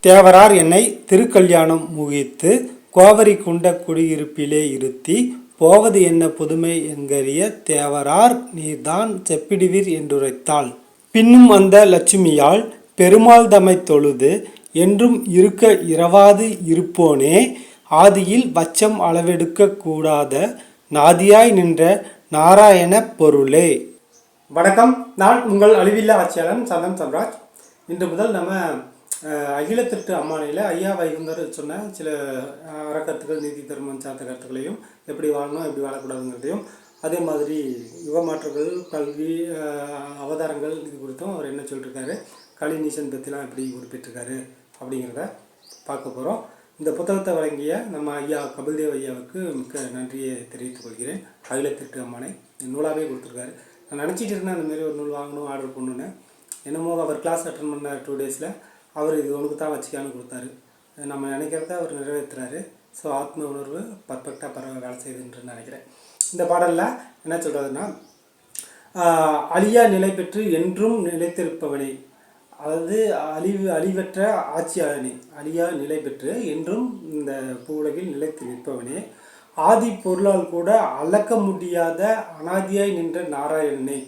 தேவரார் என்னை திருக்கல்யாணம் முகித்து கோவரி குண்ட குடியிருப்பிலே இருத்தி போவது என்ன புதுமை என்கறிய தேவரார் நீர்தான் செப்பிடுவீர் என்றுரைத்தாள். பின்னும் அந்த லட்சுமியால் பெருமாள் தமை தொழுது என்றும் இருக்க இரவாது இருப்போனே ஆதியில் வச்சம் அளவெடுக்க கூடாத நாதியாய் நின்ற நாராயண பொருளே. வணக்கம். நான் உங்கள் அழிவில்லா ஆட்சியாளன் சந்தன் சம்ராஜ். இன்று முதல் நம்ம அகிலத்திற்கு அம்மானையில் ஐயா வைகுந்தர் சொன்ன சில அறக்கத்துகள் அறக்கருத்துக்கள் நீதி தர்மம் சார்ந்த கருத்துக்களையும் எப்படி வாழணும் எப்படி வாழக்கூடாதுங்கிறதையும் அதே மாதிரி யுக மாற்றங்கள் கல்வி அவதாரங்கள் இது குறித்தும் அவர் என்ன சொல்லியிருக்காரு கலிநீசன் பற்றிலாம் எப்படி குறிப்பிட்டிருக்காரு அப்படிங்கிறத பார்க்க போகிறோம் இந்த புத்தகத்தை வழங்கிய நம்ம ஐயா கபில்தேவ் ஐயாவுக்கு மிக்க நன்றியை தெரிவித்துக் கொள்கிறேன். அகிலத்திற்கு அம்மானை. நூலாகவே கொடுத்துருக்காரு. நான் நினச்சிட்டு இருந்தேன் இந்தமாரி ஒரு நூல் வாங்கணும் ஆர்டர் பண்ணணுன்னு என்னமோ அவர் கிளாஸ் அட்டன் பண்ண டூ டேஸில் அவர் இது உனக்கு தான் வச்சுக்கான்னு கொடுத்தாரு. நம்ம நினைக்கிறத அவர் நிறைவேற்றுறாரு ஸோ ஆத்ம உணர்வு பர்ஃபெக்டாக பரவ வேலை செய்யுதுன்னு நினைக்கிறேன். இந்த பாடலில் என்ன சொல்கிறதுன்னா அழியா நிலை பெற்று என்றும் நிலைத்திருப்பவனை. அதாவது அழிவு அழிவற்ற ஆட்சியாளனே அழியா நிலை பெற்று என்றும் இந்த பூவுலகில் நிலைத்து நிற்பவனே. ஆதி பொருளால் கூட அளக்க முடியாத அனாதியாய் நின்ற நாராயணனே.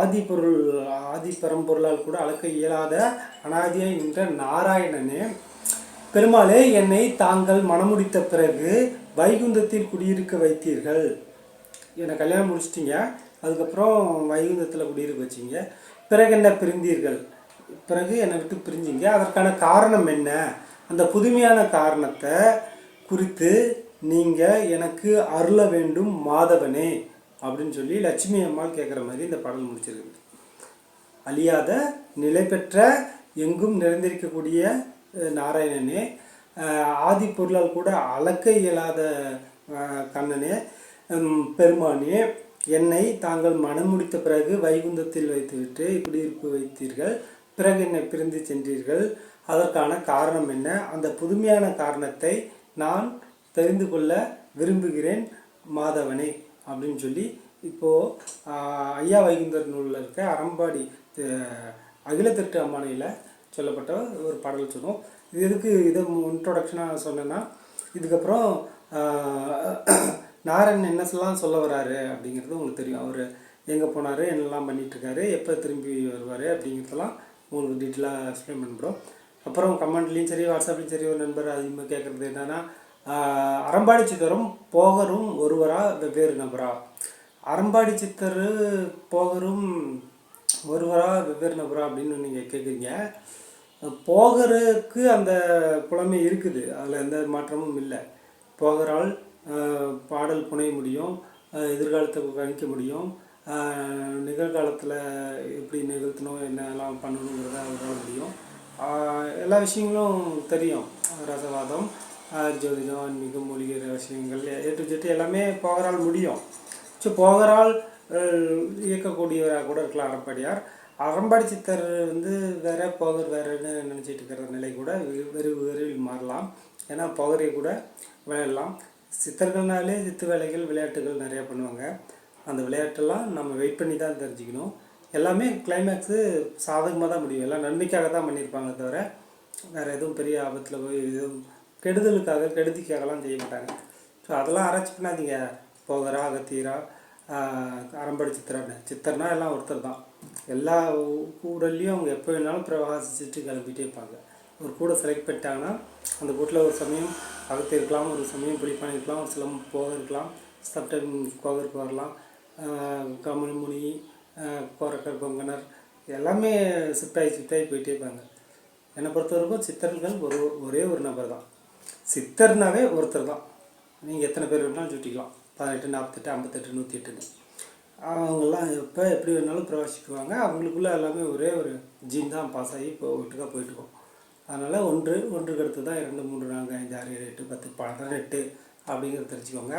ஆதி பொருள் ஆதி பரம்பொருளால் கூட அளக்க இயலாத அனாதியாய் நின்ற நாராயணனே. பெருமாளே என்னை தாங்கள் மனமுடித்த பிறகு வைகுந்தத்தில் குடியிருக்க வைத்தீர்கள். என்னை கல்யாணம் முடிச்சிட்டீங்க. அதுக்கப்புறம் வைகுந்தத்தில் குடியிருக்க வச்சீங்க. பிறகு என்ன பிரிந்தீர்கள்? பிறகு என்னை விட்டு பிரிஞ்சிங்க. அதற்கான காரணம் என்ன? அந்த புதுமையான காரணத்தை குறித்து நீங்கள் எனக்கு அருள வேண்டும் மாதவனே அப்படின்னு சொல்லி லட்சுமி அம்மாள் கேட்குற மாதிரி இந்த பாடல் முடிச்சிருக்கு அழியாத நிலை பெற்ற எங்கும் நிறைந்திருக்கக்கூடிய நாராயணனே ஆதி பொருளால் கூட அளக்க இயலாத கண்ணனே பெருமானே என்னை தாங்கள் மனம் முடித்த பிறகு வைகுந்தத்தில் வைத்துவிட்டு குடியிருப்பு வைத்தீர்கள். பிறகு என்னை பிரிந்து சென்றீர்கள். அதற்கான காரணம் என்ன? அந்த புதுமையான காரணத்தை நான் தெரிந்து கொள்ள விரும்புகிறேன் மாதவனே அப்படின்னு சொல்லி இப்போது ஐயா வைகுந்தர் நூலில் இருக்க அறம்பாடி அகில திருட்டு அம்மானையில் சொல்லப்பட்ட ஒரு பாடல் சொன்னோம் இது எதுக்கு இதை இன்ட்ரோடக்ஷனாக சொன்னேன்னா இதுக்கப்புறம் ஆஹ், நாராயணன் என்னெல்லாம் சொல்ல வராரு அப்படிங்கிறது உங்களுக்கு தெரியும். அவர் எங்கே போனார் என்னெல்லாம் பண்ணிகிட்ருக்காரு எப்போ திரும்பி வருவார் அப்படிங்கிறதெல்லாம் உங்களுக்கு டீட்டெயிலாக எக்ஸ்பிளைன் பண்ணப்படும் அப்புறம் கமெண்ட்லேயும் சரி வாட்ஸ்அப்லேயும் சரி ஒரு நண்பர் அதிகமாக கேட்குறது என்னென்னா அரம்பாடி சித்தரும் போகரும் ஒருவரா வெவ்வேறு நபரா அரம்பாடி சித்தர் போகரும் ஒருவரா வெவ்வேறு நபரா அப்படின்னு நீங்கள் கேட்குறீங்க போகருக்கு அந்த புலமை இருக்குது அதில் எந்த மாற்றமும் இல்லை. போகரால் பாடல் புனைய முடியும் எதிர்காலத்தை கணிக்க முடியும். நிகழ்காலத்தில் எப்படி நிகழ்த்தணும் என்னெல்லாம் பண்ணணுங்கிறத அவரால் முடியும். எல்லா விஷயங்களும் தெரியும். ரசவாதம் ஜோதிடம் ஆன்மீகம் மூலிகை விஷயங்கள் ஏ டு ஜெட் எல்லாமே போகரால் முடியும். ஸோ போகரால் இயக்கக்கூடியவராக கூட இருக்கலாம் அறம்படியார். அறம்பாடி சித்தர் வந்து வேற போகர் வேறுன்னு நினச்சிட்டு இருக்கிற நிலை கூட வெ- வெறு விரைவில் மாறலாம். ஏன்னா போகரை கூட விளையாடலாம். சித்தர்கள்னாலே சித்து வேலைகள் விளையாட்டுகள் நிறையா பண்ணுவாங்க. அந்த விளையாட்டெல்லாம் நம்ம வெயிட் பண்ணி தான் தெரிஞ்சுக்கணும். எல்லாமே கிளைமேக்ஸு சாதகமாக தான் முடியும். எல்லாம் நன்மைக்காக தான் பண்ணியிருப்பாங்க தவிர வேறு எதுவும் பெரிய ஆபத்தில் போய் எதுவும் கெடுதலுக்காக கெடுதிக்காகலாம் செய்ய மாட்டாங்க. ஸோ அதெல்லாம் ஆராய்ச்சி பண்ணாதீங்க. போகரா அகத்தீரா ஆஹ், அறம்படி சித்தர்னா எல்லாம் ஒருத்தர் தான். எல்லா கூடல்லையும் அவங்க எப்போ வேணாலும் பிரவாசிச்சுட்டு கிளம்பிட்டே இருப்பாங்க. ஒரு கூட செலக்ட் பண்ணிட்டாங்கன்னா அந்த கூட்டில் ஒரு சமயம் அகத்தி இருக்கலாம் ஒரு சமயம் பிடிப்பான இருக்கலாம் ஒரு சிலம் போக இருக்கலாம் சப்டைம் கோகருக்கு வரலாம் கமல்முனி கோரக்கர் பொங்கனர் எல்லாமே சிப்டாகி சிப்டாகி போயிட்டே இருப்பாங்க. என்னை பொறுத்தவரைக்கும் சித்தர்கள் ஒரு ஒரே ஒரு நபர் தான். சித்தர்னாவே ஒருத்தர் தான். நீங்கள் எத்தனை பேர் வேணாலும் சுட்டிக்கலாம் பதினெட்டு நாற்பத்தெட்டு ஐம்பத்தெட்டு நூற்றி எட்டுன்னு அவங்கெல்லாம் எப்போ எப்படி வேணாலும் பிரவேசிக்குவாங்க அவங்களுக்குள்ள எல்லாமே ஒரே ஒரு ஜீன் தான் பாஸ் ஆகி இப்போ ஒட்டுக்காக போயிட்டுருக்கோம் அதனால் ஒன்று ஒன்றுக்கு அடுத்து தான் இரண்டு மூன்று நான்கு ஐந்து ஆறு ஏழு எட்டு பத்து பதினெட்டு அப்படிங்கிறத தெரிஞ்சுக்கோங்க.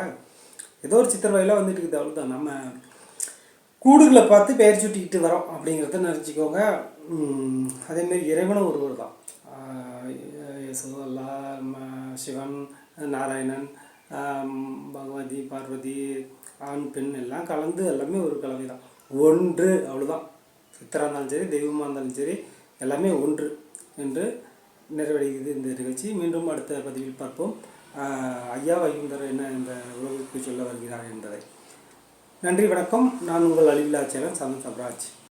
ஏதோ ஒரு சித்திர வயலாக வந்துட்டு இருக்குது அவ்வளோதான் நம்ம கூடுகளை பார்த்து பெயர் சுட்டிக்கிட்டு வரோம் அப்படிங்கிறத நினச்சிக்கோங்க. அதேமாரி இறைவனும் ஒருவர் தான். ஆஹ் அல்லா சிவன் நாராயணன் பகவதி பார்வதி ஆண் பெண் எல்லாம் கலந்து எல்லாமே ஒரு கலவை தான். ஒன்று அவ்வளோதான் சித்தராக இருந்தாலும் சரி தெய்வமாக இருந்தாலும் சரி எல்லாமே ஒன்று என்று நிறைவடைகிறது இந்த நிகழ்ச்சி. மீண்டும் அடுத்த பதிவில் பார்ப்போம். ஐயா வைகுந்தர் என்ன இந்த உலகிற்கு சொல்ல வருகிறார் என்பதை. நன்றி வணக்கம். நான் உங்கள் அழிவில்லா சேனல் சமன் சப்ராஜ்.